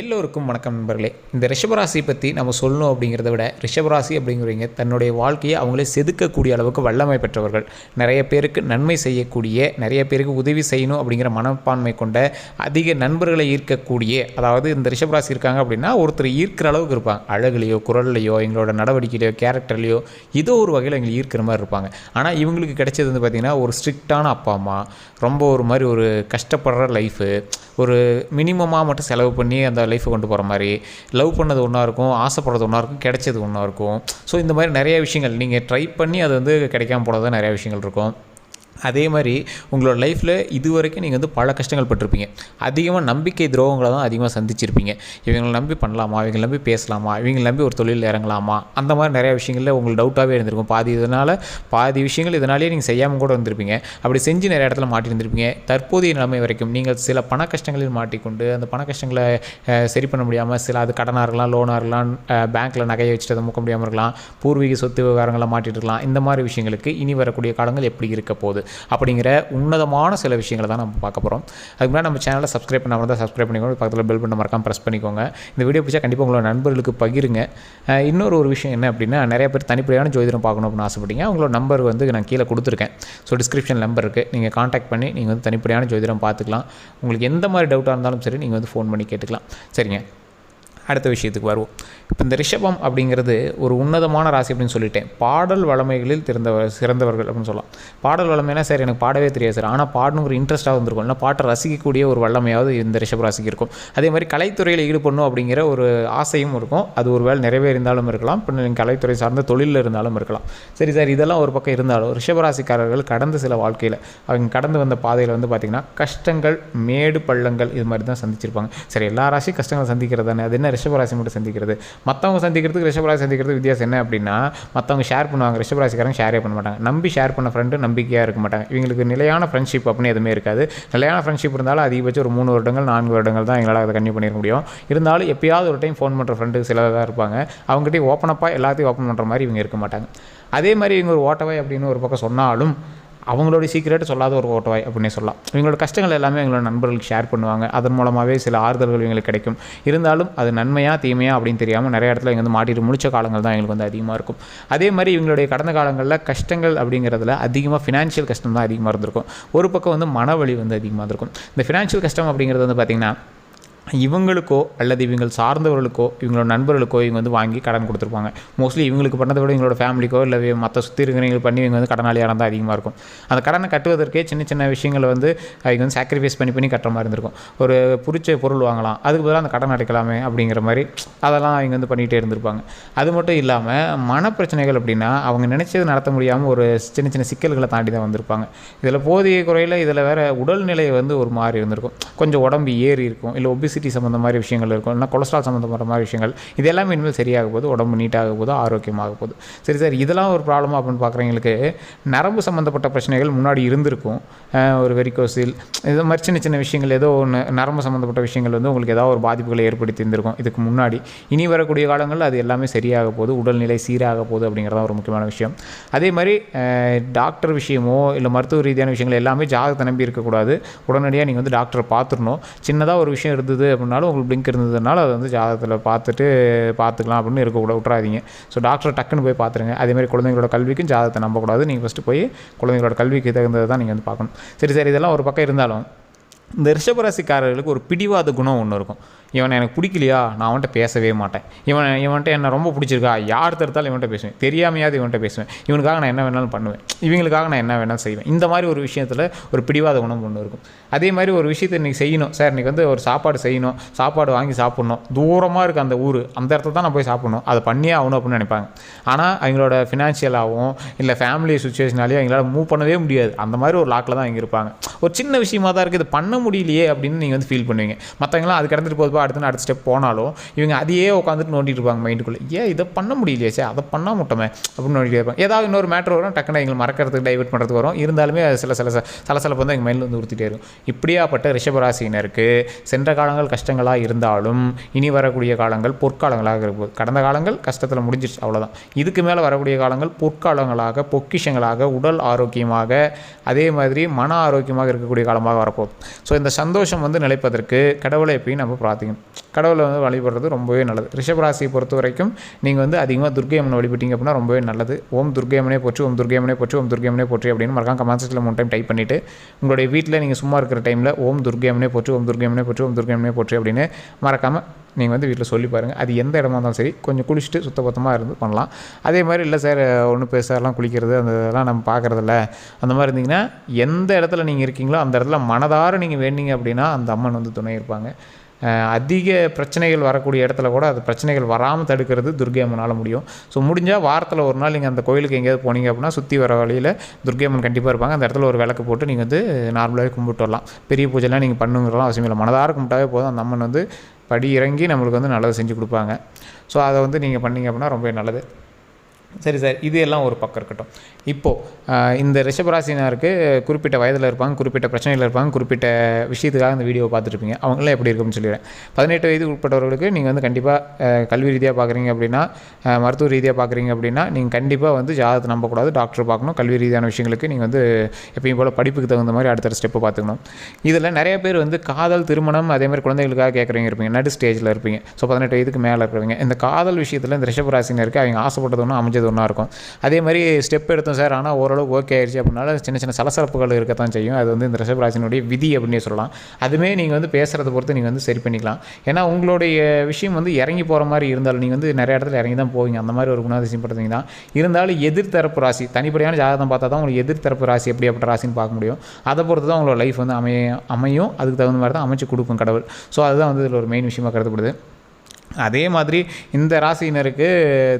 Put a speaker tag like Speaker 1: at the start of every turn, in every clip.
Speaker 1: எல்லோருக்கும் வணக்கம் நண்பர்களே. இந்த ரிஷபராசி பற்றி நம்ம சொல்லணும் அப்படிங்கிறத விட ரிஷபராசி அப்படிங்கிறவங்க தன்னுடைய வாழ்க்கையை அவங்களே செதுக்கக்கூடிய அளவுக்கு வல்லமை பெற்றவர்கள். நிறைய பேருக்கு நன்மை செய்யக்கூடிய நிறைய பேருக்கு உதவி செய்யணும் அப்படிங்கிற மனப்பான்மை கொண்ட அதிக நண்பர்களை ஈர்க்கக்கூடிய அதாவது இந்த ரிஷபராசி இருக்காங்க அப்படின்னா ஒருத்தர் ஈர்க்கிற அளவுக்கு இருப்பாங்க. அழகுலையோ குரல்லையோ எங்களோட நடவடிக்கையிலையோ கேரக்டர்லையோ ஏதோ ஒரு வகையில் எங்களை ஈர்க்கிற மாதிரி இருப்பாங்க. ஆனால் இவங்களுக்கு கிடைச்சது வந்து பார்த்திங்கன்னா ஒரு ஸ்ட்ரிக்டான அப்பா அம்மா ரொம்ப ஒரு மாதிரி ஒரு கஷ்டப்படுற லைஃபு ஒரு மினிமமாக மட்டும் செலவு பண்ணி அந்த லைஃப்பை கொண்டு போகிற மாதிரி லவ் பண்ணது ஒன்றா இருக்கும் ஆசைப்படுறது ஒன்றா இருக்கும் கிடைச்சது ஒன்றா இருக்கும். ஸோ இந்த மாதிரி நிறைய விஷயங்கள் நீங்கள் ட்ரை பண்ணி அது வந்து கிடைக்காம போனது நிறைய விஷயங்கள் இருக்கும். அதே மாதிரி உங்களோட லைஃப்பில் இது வரைக்கும் நீங்கள் வந்து பல கஷ்டங்கள் பட்டிருப்பீங்க. அதிகமாக நம்பிக்கை துரோகங்களை தான் அதிகமாக சந்திச்சிருப்பீங்க. இவங்களை நம்பி பண்ணலாமா? இவங்களை நம்பி பேசலாமா? இவங்களை நம்பி ஒரு தொழில் இறங்கலாமா? அந்த மாதிரி நிறைய விஷயங்களில் உங்களுக்கு டவுட்டாகவே இருந்திருக்கும். பாதி இதனால் பாதி விஷயங்கள் இதனாலேயே நீங்கள் செய்யாமல் கூட இருந்திருப்பீங்க அப்படி செஞ்சு நிறைய இடத்துல மாட்டியிருந்திருப்பீங்க தற்போதைய நிலைமை வரைக்கும் நீங்கள் சில பண கஷ்டங்களில் மாட்டிக்கொண்டு அந்த பண கஷ்டங்களை சரி பண்ண முடியாமல் சில அது கடனாக இருக்கலாம் லோனாக இருக்கலாம் பேங்க்கில் நகையை வச்சுட்டு அதை முக்க முடியாமல் இருக்கலாம். பூர்வீக சொத்து விவகாரங்களை மாட்டிட்டு இருக்கலாம். இந்த மாதிரி விஷயங்களுக்கு இனி வரக்கூடிய காலங்கள் எப்படி இருக்க போகுது? அப்படிங்கிற உன்னதமான சில விஷயங்களை தான் நம்ம பார்க்க போகிறோம் அதுக்கு முன்னாடி நம்ம சேனலை சப்ஸ்கிரைப் பண்ணாமல் தான் சப்ஸ்கிரைப் பண்ணிக்கோங்க. பக்கத்தில் பெல் பண்ண மறக்காமல் ப்ரெஸ் பண்ணிக்கோங்க. இந்த வீடியோ பிடிச்சா கண்டிப்பாக உங்களோட நண்பர்களுக்கு பகிருங்க. இன்னொரு ஒரு விஷயம் என்ன அப்படின்னா நிறைய பேர் தனிப்படையான ஜோதிடம் பார்க்கணும் அப்படின்னு ஆசைப்பட்டீங்க. அவங்களோட நம்பர் வந்து நான் கீழே கொடுத்துருக்கேன். ஸோ டிஸ்கிரிப்ஷன் நம்பர் இருக்குது நீங்கள் காண்டாக்ட் பண்ணி நீங்கள் வந்து தனிப்படையான ஜோதிடம் பார்த்துக்கலாம். உங்களுக்கு எந்த மாதிரி டவுட்டாக இருந்தாலும் சரி நீங்கள் வந்து ஃபோன் பண்ணி கேட்டுக்கலாம். சரிங்க. அடுத்த விஷயத்துக்கு வருவோம். இப்போ இந்த ரிஷபம் அப்படிங்கிறது ஒரு உன்னதமான ராசி அப்படின்னு சொல்லிட்டேன். பாடல் வளமைகளில் திறந்தவர் சிறந்தவர்கள் அப்படின்னு சொல்லலாம். பாடல் வளமைனா சார் எனக்கு பாடவே தெரியாது சார். ஆனால் பாடணுங்கிற இன்ட்ரெஸ்ட்டாக வந்திருக்கும். இல்லை பாட்டை ரசிக்கக்கூடிய ஒரு வல்லமையாவது இந்த ரிஷப ராசிக்கு இருக்கும். அதே மாதிரி கலைத்துறையில் ஈடுபடணும் அப்படிங்கிற ஒரு ஆசையும் இருக்கும். அது ஒரு வேலை நிறைவேறிந்தாலும் இருக்கலாம். இப்போ நீங்கள் கலைத்துறை சார்ந்த தொழிலில் இருந்தாலும் இருக்கலாம். சரி சார் இதெல்லாம் ஒரு பக்கம் இருந்தாலும் ரிஷபராசிக்காரர்கள் கடந்த சில வாழ்க்கையில் அவங்க கடந்து வந்த பாதையில் வந்து பார்த்திங்கன்னா கஷ்டங்கள் மேடு பள்ளங்கள் இது மாதிரி தான் சந்திச்சிருப்பாங்க. சரி எல்லா ராசியும் கஷ்டங்கள் சந்திக்கிறது தானே. அது என்ன ரிஷபராசி மட்டும் சந்திக்கிறது? மற்றவங்க சந்திக்கிறதுக்கு ரிஷபராசி சந்திக்கிறது வித்தியாசம் என்ன அப்படின்னா மற்றவங்க ஷேர் பண்ணுவாங்க. ரிஷபராசிக்காரங்க ஷேரே பண்ண மாட்டாங்க. நம்பி ஷேர் பண்ண ஃப்ரெண்டு நம்பிக்கையாக இருக்க மாட்டாங்க. இவங்களுக்கு நிலையான ஃப்ரெண்ட்ஷிப் அப்படின்னு எதுவுமே இருக்காது. நிலையான ஃப்ரெண்ட்ஷிப் இருந்தாலும் அதிகபட்சம் ஒரு மூணு வருடங்கள் நான்கு வருடங்கள் தான் எங்களால் அதை கன்யூ பண்ணிக்க முடியும். இருந்தாலும் எப்பயாவது ஒரு டைம் ஃபோன் பண்ணுற ஃப்ரெண்டு சிலதாக இருப்பாங்க. அவங்ககிட்ட ஓப்பனப்பாக எல்லாத்தையும் ஓப்பன் பண்ணுற மாதிரி இவங்க இருக்க மாட்டாங்க. அதே மாதிரி இவங்க ஒரு ஓட்டவை அப்படின்னு ஒரு பக்கம் சொன்னாலும் அவங்களோட சீக்கிரட்டு சொல்லாத ஒரு ஓட்டவாய் அப்படின்னே சொல்லலாம். இவங்களோட கஷ்டங்கள் எல்லாமே எங்களோட நண்பர்களுக்கு ஷேர் பண்ணுவாங்க. அதன் மூலமாகவே சில ஆறுதல்கள் இவங்களுக்கு கிடைக்கும். இருந்தாலும் அது நன்மையாக தீமையா அப்படின்னு தெரியாமல் நிறைய இடத்துல இங்கே வந்து மாட்டிட்டு முடிச்ச காலங்கள் தான் எங்களுக்கு வந்து அதிகமாக இருக்கும். அதே மாதிரி இவங்களுடைய கடந்த காலங்களில் கஷ்டங்கள் அப்படிங்கிறதுல அதிகமாக ஃபினான்ஷியல் கஷ்டம் தான் அதிகமாக இருந்திருக்கும். ஒரு பக்கம் வந்து மனவலி வந்து அதிகமாக இருந்திருக்கும். இந்த ஃபினான்ஷியல் கஷ்டம் அப்படிங்கிறது வந்து பார்த்திங்கன்னா இவங்களுக்கோ அல்லது இவங்க சார்ந்தவர்களுக்கோ இவங்களோட நண்பர்களுக்கோ இவங்க வந்து வாங்கி கடன் கொடுத்துருப்பாங்க. மோஸ்ட்லி இவங்களுக்கு பண்ணதை விட இவங்களோட ஃபேமிலிக்கோ இல்லை மற்ற சுற்றி இருக்கிறவங்களுக்கு பண்ணி இவங்க வந்து கடனாளியாக இருந்தால் அதிகமாக இருக்கும். அந்த கடனை கட்டுவதற்கே சின்ன சின்ன விஷயங்களை வந்து அவங்க வந்து சாக்ரிஃபைஸ் பண்ணி பண்ணி கட்டுற மாதிரி இருந்திருக்கும். ஒரு பிடிச்ச பொருள் வாங்கலாம். அதுக்கு பதிலாக அந்த கடன் அடைக்கலாமே அப்படிங்கிற மாதிரி அதெல்லாம் அவங்க வந்து பண்ணிகிட்டே இருந்திருப்பாங்க. அது மட்டும் இல்லாமல் மனப்பிரச்சனைகள் அப்படின்னா அவங்க நினச்சது நடத்த முடியாமல் ஒரு சின்ன சின்ன சிக்கல்களை தாண்டி தான் வந்திருப்பாங்க. இதில் போதிய குறையில் இதில் வேறு உடல்நிலை வந்து ஒரு மாதிரி இருந்திருக்கும். கொஞ்சம் உடம்பு ஏறி இருக்கும். இல்லை ஒபிசிட்டி சம்மந்த மாதிரி விஷயங்கள் இருக்கும். இல்லைனா கொலஸ்ட்ரால் சம்மந்தப்பட்ட மாதிரி விஷயங்கள். இது எல்லாமே இனிமேல் சரியாக போது உடம்பு நீட்டாக போகுது ஆரோக்கியமாக போகுது. சரி சார் இதெல்லாம் ஒரு ப்ராப்ளமாக அப்படின்னு பார்க்குறவங்களுக்கு நரம்பு சம்மந்தப்பட்ட பிரச்சனைகள் முன்னாடி இருந்திருக்கும். ஒரு வெரிகோசில் இது மாதிரி சின்ன சின்ன விஷயங்கள் ஏதோ ஒன்று நரம்பு சம்மந்தப்பட்ட விஷயங்கள் வந்து உங்களுக்கு ஏதாவது ஒரு பாதிப்புகளை ஏற்படுத்தி இருந்திருக்கும். இதுக்கு முன்னாடி. இனி வரக்கூடிய காலங்களில் அது எல்லாமே சரியாக போகுது உடல்நிலை சீராக போகுது அப்படிங்கிறதான் ஒரு முக்கியமான விஷயம். அதே மாதிரி டாக்டர் விஷயமோ இல்லை மருத்துவ ரீதியான விஷயங்கள் எல்லாமே ஜாதகத்தை நம்பி இருக்கக்கூடாது. உடனடியாக நீங்கள் வந்து டாக்டரை பார்த்துடணும். சின்னதாக ஒரு விஷயம் இருந்தது அப்படின்னாலும் உங்களுக்கு பிளிங்க் இருந்ததுனால அதை வந்து ஜாதகத்தில் பார்த்துட்டு பார்த்துக்கலாம் அப்படின்னு இருக்கக்கூட விட்றாதீங்க ஸோ டாக்டரை டக்குன்னு போய் பார்த்துருங்க. அதேமாதிரி குழந்தைங்களோட கல்விக்கும் ஜாதகத்தை நம்பக்கூடாது. நீங்கள் ஃபஸ்ட்டு போய் குழந்தைங்களோட கல்விக்கு தகுந்ததை தான் நீங்கள் வந்து பார்க்கணும். சரி சரி. இதெல்லாம் ஒரு பக்கம் இருந்தாலும் இந்த ரிஷபராசிக்காரர்களுக்கு ஒரு பிடிவாத குணம் ஒன்று இருக்கும். இவனை எனக்கு பிடிக்கலையா? நான் அவன்கிட்ட பேசவே மாட்டேன். இவன் இவன்கிட்ட என்னை ரொம்ப பிடிச்சிருக்கா? யார் தடுத்தாலும் இவன்கிட்ட பேசுவேன். தெரியாமையாவது இவன்கிட்ட பேசுவேன். இவனுக்காக நான் என்ன வேணாலும் பண்ணுவேன். இவங்களுக்காக நான் என்ன வேணாலும் செய்வேன். இந்த மாதிரி ஒரு விஷயத்தில் ஒரு பிடிவாத குணம் ஒன்று இருக்கும். அதே மாதிரி ஒரு விஷயத்தை இன்றைக்கி செய்யணும். சார் இன்றைக்கி வந்து ஒரு சாப்பாடு செய்யணும். சாப்பாடு வாங்கி சாப்பிட்ணும். தூரமாக இருக்குது அந்த ஊர் அந்த இடத்துல தான் நான் போய் சாப்பிட்ணும். அதை பண்ணியே ஆகணும் அப்படின்னு நினைப்பாங்க. ஆனால் அவங்களோட ஃபினான்ஷியலாகவும் இல்லை ஃபேமிலி சுச்சுவேஷனாலேயும் அவங்களால மூவ் பண்ணவே முடியாது. அந்த மாதிரி ஒரு லாக்கில் தான் இங்கே இருப்பாங்க. ஒரு சின்ன விஷயமா தான் இருக்குது இது பண்ண முடியலையே அப்படின்னு நீங்கள் வந்து ஃபீல் பண்ணுவீங்க. மற்றவங்களாம் அது கடந்துட்டு போதுப்பா அடுத்து அடுத்த ஸ்டெப் போனாலும் இவங்க அதையே உட்காந்துட்டு நோண்டிட்டு இருப்பாங்க மைண்டுக்குள்ளே ஏன் இதை பண்ண முடியலையே சே அதை பண்ணால் முட்டமே அப்படின்னு நோண்டிட்டு இருப்பாங்க. ஏதாவது இன்னொரு மேட்ரு வரும் டக்குன்னு எங்களை மறக்கிறதுக்கு டைவெர்ட் பண்ணுறதுக்கு வரும். இருந்தாலுமே அது சில சில சலசலப்பு வந்து எங்கள் மைண்டில் வந்து உறுத்திட்டே இருக்கும். இப்படியாப்பட்ட ரிஷபராசினருக்கு சென்ற காலங்கள் கஷ்டங்களாக இருந்தாலும் இனி வரக்கூடிய காலங்கள் பொற்காலங்களாக இருக்கும் கடந்த காலங்கள் கஷ்டத்தில் முடிஞ்சிருச்சு அவ்வளோதான் இதுக்கு மேலே வரக்கூடிய காலங்கள் பொற்காலங்களாக பொக்கிஷங்களாக உடல் ஆரோக்கியமாக அதே மாதிரி மன ஆரோக்கியமாக இருக்கக்கூடிய காலமாக வரப்போகுது. ஸோ இந்த சந்தோஷம் வந்து நிலைப்பதற்கு கடவுளை எப்பயும் நம்ம பிரார்த்திக்கணும். வழிபடாதீங்க கடவுளை வந்து வழிபடுறது ரொம்பவே நல்லது. ரிஷபராசியை பொறுத்த வரைக்கும் நீங்கள் வந்து அதிகமாக துர்க்கை அம்மனை வழிபட்டீங்க அப்படின்னா ரொம்பவே நல்லது. ஓம் துர்க்கை அம்மனே போச்சு ஓம் துர்க்கை அம்மனே போச்சு ஓம் துர்க்கை அம்மனே போச்சு அப்படின்னு மறக்காம கமெண்ட் செக்ஷனில் மூணு டைம் டைப் பண்ணிவிட்டு உங்களுடைய வீட்டில் நீங்கள் சும்மா இருக்கிற டைமில் ஓம் துர்க்கை அம்மனே போச்சு ஓம் துர்க்கை அம்மனே போச்சு ஓம் துர்க்கை அம்மனே போச்சு அப்படின்னு மறக்காமல் நீங்கள் வந்து வீட்டில் சொல்லி பாருங்கள் அது எந்த இடமா இருந்தாலும் சரி கொஞ்சம் குளிச்சுட்டு சுத்தபத்தமாக இருந்து பண்ணலாம். அதே மாதிரி இல்லை சார் ஒன்றும் பெருசாலாம் குளிக்கிறது அந்த இதெல்லாம் நம்ம பார்க்குறதில்ல அந்த மாதிரி இருந்தீங்கன்னா எந்த இடத்துல நீங்கள் இருக்கீங்களோ அந்த இடத்துல மனதார நீங்கள் வேண்டிங்க அப்படின்னா அந்த அம்மன் வந்து துணை இருப்பாங்க. அதிக பிரச்சனைகள் வரக்கூடிய இடத்துல கூட அது பிரச்சனைகள் வராமல் தடுக்கிறது துர்க்கை அம்மனால் முடியும். ஸோ முடிஞ்சால் வாரத்தில் ஒரு நாள் நீங்கள் அந்த கோயிலுக்கு எங்கேயாவது போனீங்க அப்படின்னா சுற்றி வர வழியில் துர்க்கை அம்மன் கண்டிப்பாக இருப்பாங்க. அந்த இடத்துல ஒரு விளக்கு போட்டு நீங்கள் வந்து நார்மலாகவே கும்பிட்டு வரலாம். பெரிய பூஜைலாம் நீங்கள் பண்ணுங்கிறலாம் அவசியம் இல்லை. மனதார கும்பிட்டாவே போதும். அந்த அம்மன் வந்து படி இறங்கி நம்மளுக்கு வந்து நல்லது செஞ்சு கொடுப்பாங்க. ஸோ அதை வந்து நீங்கள் பண்ணீங்க அப்படின்னா ரொம்ப நல்லது. சரி சார். இது எல்லாம் ஒரு பக்கம் இருக்கட்டும். இப்போது இந்த ரிஷபராசினருக்கு குறிப்பிட்ட வயதில் இருப்பாங்க குறிப்பிட்ட பிரச்சனையில் இருப்பாங்க குறிப்பிட்ட விஷயத்துக்காக இந்த வீடியோ பார்த்துருப்பீங்க. அவங்களாம் எப்படி இருக்கும்னு சொல்லிடுறேன். பதினெட்டு வயது உட்பட்டவர்களுக்கு நீங்கள் வந்து கண்டிப்பாக கல்வி ரீதியாக பார்க்குறீங்க அப்படின்னா மருத்துவ ரீதியாக பார்க்குறீங்க அப்படின்னா நீங்கள் கண்டிப்பாக வந்து ஜாதகத்தை நம்பக்கூடாது டாக்டர் பார்க்கணும். கல்வி ரீதியான விஷயங்களுக்கு நீங்கள் வந்து எப்பயும் போல் படிப்புக்கு தகுந்த மாதிரி அடுத்த ஸ்டெப்பை பார்த்துக்கணும். இதில் நிறைய பேர் வந்து காதல் திருமணம் அதே மாதிரி குழந்தைகளுக்காக கேட்குறவங்க இருப்பீங்க. நடு ஸ்டேஜில் இருப்பீங்க. ஸோ பதினெட்டு வயதுக்கு மேலே இருக்கிறவங்க. இந்த காதல் விஷயத்தில் இந்த ரிஷபராசினருக்கு அவங்க ஆசைப்பட்டது ஒன்றும் அமைஞ்சது ஒன்றா இருக்கும். அதே மாதிரி ஸ்டெப் எடுத்தோம் சார் ஆனால் ஓரளவுக்கு ஓகே ஆயிடுச்சு அப்படின்னால சின்ன சின்ன சலசலப்புகள் இருக்கத்தான் செய்யும். அது வந்து இந்த ரிஷபராசினுடைய விதி அப்படின்னு சொல்லலாம். அதுவுமே நீங்கள் வந்து பேசுகிறத பொறுத்து நீங்கள் வந்து சரி பண்ணிக்கலாம். ஏன்னா உங்களுடைய விஷயம் வந்து இறங்கி போகிற மாதிரி இருந்தாலும் நீங்கள் வந்து நிறைய இடத்துல இறங்கி தான் போவீங்க. அந்த மாதிரி ஒரு குணாதிசயம் படுத்துங்க தான். இருந்தாலும் எதிர்த்தரப்பு ராசி தனிப்படையான ஜாதகம் பார்த்தா தான் உங்களுக்கு எதிர்த்தரப்பு ராசி எப்படியாப்பட்ட ராசின்னு பார்க்க முடியும். அதை பொறுத்து தான் உங்களோட லைஃப் வந்து அமைய அமையும். அதுக்கு தகுந்த மாதிரி தான் அமைச்சு கொடுக்கும் கடவுள். ஸோ அதுதான் வந்து இதில் ஒரு மெயின் விஷயமாக கருதப்படுது. அதே மாதிரி இந்த ராசியினருக்கு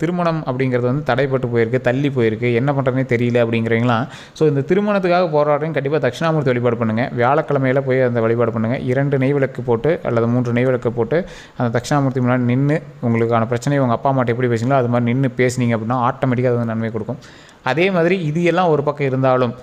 Speaker 1: திருமணம் அப்படிங்கிறது வந்து தடைப்பட்டு போயிருக்கு தள்ளி போயிருக்கு. என்ன பண்ணுறதுனே தெரியல அப்படிங்கிறீங்களாம் ஸோ இந்த திருமணத்துக்காக போராடுறவங்க கண்டிப்பாக தட்சிணாமூர்த்தி வழிபாடு பண்ணுங்கள் வியாழக்கிழமையில் போய் அந்த வழிபாடு பண்ணுங்கள் இரண்டு நெய் விளக்கு போட்டு அல்லது மூன்று நெய் விளக்கு போட்டு அந்த தட்சிணாமூர்த்தி முன்னாடி நின்று உங்களுக்கான பிரச்சனையை உங்கள் அப்பா அம்மாட்ட எப்படி பேசுங்களோ அது மாதிரி நின்று பேசுனீங்க அப்படின்னா ஆட்டோமேட்டிக்காக அது வந்து நன்மை கொடுக்கும். அதே மாதிரி இது எல்லாம் ஒரு பக்கம் இருந்தாலும்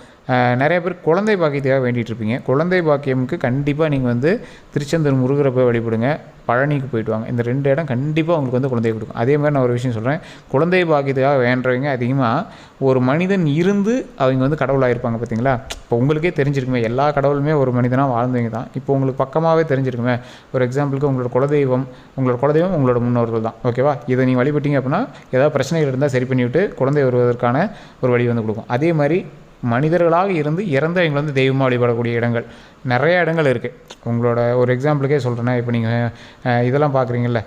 Speaker 1: நிறைய பேர் குழந்தை பாக்கியத்துக்காக வேண்டிகிட்டு இருப்பீங்க. குழந்தை பாக்கியமுக்கு கண்டிப்பாக நீங்கள் வந்து திருச்செந்தூர் முருகரை போய் வழிபடுங்க. பழனிக்கு போயிட்டு வாங்க. இந்த ரெண்டு இடம் கண்டிப்பாக உங்களுக்கு வந்து குழந்தை கொடுக்கும். அதே மாதிரி நான் ஒரு விஷயம் சொல்கிறேன் குழந்தை பாக்கியத்துக்காக வேண்டுறவங்க அதிகமாக ஒரு மனிதன் இருந்து அவங்க வந்து கடவுளாக இருப்பாங்க பார்த்தீங்களா இப்போ உங்களுக்கே தெரிஞ்சிருக்குமே எல்லா கடவுளுமே ஒரு மனிதனாக வாழ்ந்தவங்க தான். இப்போ உங்களுக்கு பக்கமாகவே தெரிஞ்சிருக்குமே. ஒரு எக்ஸாம்பிளுக்கு உங்களோட குலதெய்வம் உங்களோட குலதெய்வம் உங்களோட முன்னோர்கள் தான். ஓகேவா இதை நீங்கள் வழிபட்டீங்க அப்படின்னா ஏதாவது பிரச்சனைகள் இருந்தால் சரி பண்ணிவிட்டு குழந்தை வருவதற்கான ஒரு வழி வந்து கொடுக்கும். அதே மாதிரி மனிதர்களாக இருந்து இறந்தவங்க வந்து தெய்வமாக வழிபடக்கூடிய இடங்கள். நிறைய இடங்கள் இருக்குது உங்களோட ஒரு எக்ஸாம்பிளுக்கே சொல்கிறேன்னா இப்போ நீங்கள் இதெல்லாம் பார்க்குறீங்கள்ல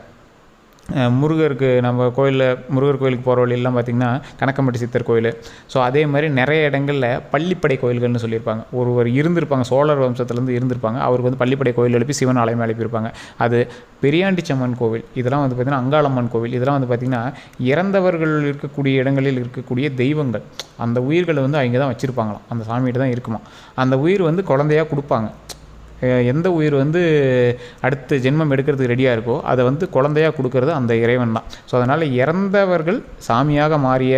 Speaker 1: முருகருக்கு நம்ம கோயிலில் முருகர் கோயிலுக்கு போகிற வழியெல்லாம் பார்த்திங்கன்னா கணக்கம்பட்டி சித்தர் கோயில். ஸோ அதே மாதிரி நிறைய இடங்களில் பள்ளிப்படை கோயில்கள்னு சொல்லியிருப்பாங்க. ஒருவர் இருந்திருப்பாங்க சோழர் வம்சத்துலேருந்து இருந்திருப்பாங்க. அவருக்கு வந்து பள்ளிப்படை கோயில் எழுப்பி சிவன் ஆலயம் எழுப்பியிருப்பாங்க அது பெரியாண்டிச்சம்மன் கோவில். இதெல்லாம் வந்து பார்த்திங்கன்னா அங்காளம்மன் கோவில். இதெல்லாம் வந்து பார்த்திங்கன்னா இறந்தவர்கள் இருக்கக்கூடிய இடங்களில் இருக்கக்கூடிய தெய்வங்கள். அந்த உயிர்களை வந்து அவங்க தான் வச்சுருப்பாங்களாம். அந்த சாமிகிட்ட தான் இருக்குமா அந்த உயிர் வந்து குழந்தையாக கொடுப்பாங்க. எந்த உயிர் வந்து அடுத்த ஜென்மம் எடுக்கிறதுக்கு ரெடியாக இருக்கோ அதை வந்து குழந்தையாக கொடுக்கறது அந்த இறைவன் தான். ஸோ அதனால் இறந்தவர்கள் சாமியாக மாறிய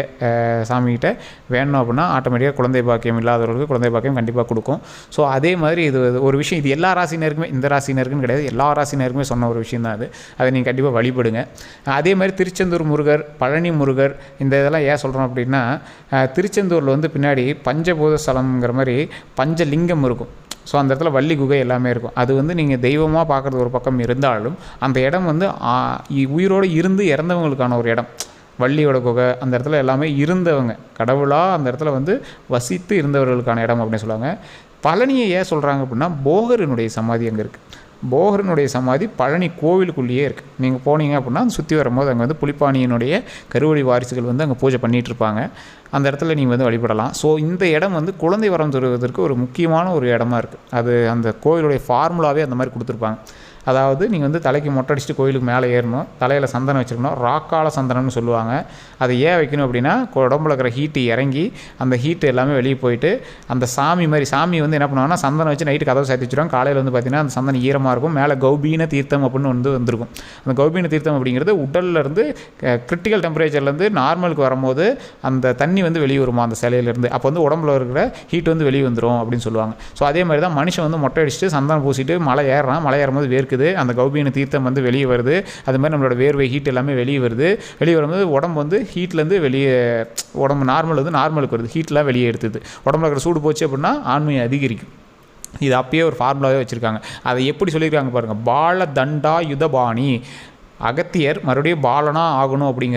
Speaker 1: சாமிகிட்ட வேணும் அப்படின்னா ஆட்டோமேட்டிக்காக குழந்தை பாக்கியம் இல்லாதவர்களுக்கு குழந்தை பாக்கியம் கண்டிப்பாக கொடுக்கும். ஸோ அதே மாதிரி இது ஒரு விஷயம் இது எல்லா ராசினருக்குமே இந்த ராசினருக்குன்னு கிடையாது எல்லா ராசினருக்குமே சொன்ன ஒரு விஷயம் தான் அது. அதை நீங்கள் கண்டிப்பாக வழிபடுங்க. அதே மாதிரி திருச்செந்தூர் முருகர் பழனி முருகர் இந்த இதெல்லாம் ஏன் சொல்கிறோம் அப்படின்னா திருச்செந்தூரில் வந்து பின்னாடி பஞ்சபூத ஸ்தலம்ங்கிற மாதிரி பஞ்சலிங்கம் இருக்கும். ஸோ அந்த இடத்துல வள்ளி குகை எல்லாமே இருக்கும். அது வந்து நீங்கள் தெய்வமாக பார்க்குறது ஒரு பக்கம் இருந்தாலும் அந்த இடம் வந்து உயிரோடு இருந்து இறந்தவங்களுக்கான ஒரு இடம். வள்ளியோட குகை அந்த இடத்துல எல்லாமே இருந்தவங்க. கடவுளாக அந்த இடத்துல வந்து வசித்து இருந்தவர்களுக்கான இடம் அப்படின்னு சொல்லுவாங்க. பழனியை ஏன் சொல்கிறாங்க அப்படின்னா போகரினுடைய சமாதி அங்கே இருக்குது போகரனுடைய சமாதி பழனி கோவிலுக்குள்ளேயே இருக்குது நீங்கள் போனீங்க அப்படின்னா அந்த சுற்றி வரும்போது அங்கே வந்து புலிப்பாணியினுடைய கருவழி வாரிசுகள் வந்து அங்கே பூஜை பண்ணிகிட்டு இருப்பாங்க அந்த இடத்துல நீங்கள் வந்து வழிபடலாம். ஸோ இந்த இடம் வந்து குழந்தை வரம் தருவதற்கு ஒரு முக்கியமான ஒரு இடமா இருக்குது அது அந்த கோயிலுடைய ஃபார்முலாவே அந்த மாதிரி கொடுத்துருப்பாங்க. அதாவது நீங்கள் வந்து தலைக்கு மொட்டை அடிச்சுட்டு கோயிலுக்கு மேலே ஏறணும் தலையில் சந்தனம் வச்சுருக்கணும் ராக்கால சந்தனம்னு சொல்லுவாங்க. அதை ஏன் வைக்கணும் அப்படின்னா உடம்புல இருக்கிற ஹீட்டு இறங்கி அந்த ஹீட்டு எல்லாமே வெளியே போயிட்டு அந்த சாமி மாதிரி சாமி வந்து என்ன பண்ணுவாங்கன்னா சந்தனம் வச்சு நைட்டு கதவை சேர்த்து வச்சுருவாங்க. காலையில் வந்து பார்த்திங்கன்னா அந்த சந்தனம் ஈரமாக இருக்கும் மேலே கௌபீன தீர்த்தம் அப்படின்னு வந்து வந்திருக்கும். அந்த கௌபீன தீர்த்தம் அப்படிங்கிறது உடல்லேருந்து கிரிட்டிக்கல் டெம்பரேச்சர்லேருந்து நார்மலுக்கு வரும்போது அந்த தண்ணி வந்து வெளியே வருமா அந்த சிலையிலேருந்து அப்போ வந்து உடம்புல இருக்கிற ஹீட் வந்து வெளியே வந்துடும் அப்படின்னு சொல்லுவாங்க. ஸோ அதே மாதிரி தான் மனுஷன் வந்து மொட்டை அடிச்சுட்டு சந்தனம் பூசிட்டு மலை ஏறுறான். மலை ஏறும்போது வேர்க்குது. அந்த கௌபீன தீர்த்தம் வந்து வெளியே வருது. அது மாதிரி நம்மளோட வேர்வை ஹீட் எல்லாமே வெளியே வருது. வெளியே வரும்போது உடம்பு வந்து ஹீட்லேருந்து வெளியே உடம்பு நார்மல் வந்து நார்மலுக்கு வருது. ஹீட்லாம் வெளியே எடுத்துது. உடம்புல இருக்கிற சூடு போச்சு அப்படின்னா ஆண்மையை அதிகரிக்கும். இது அப்பயே ஒரு ஃபார்முலாவே வச்சுருக்காங்க. அதை எப்படி சொல்லியிருக்காங்க பாருங்கள் பால தண்டா யுதபாணி. அகத்தியர் மறுபடியும் பாலனாக ஆகணும் அப்படிங்கிற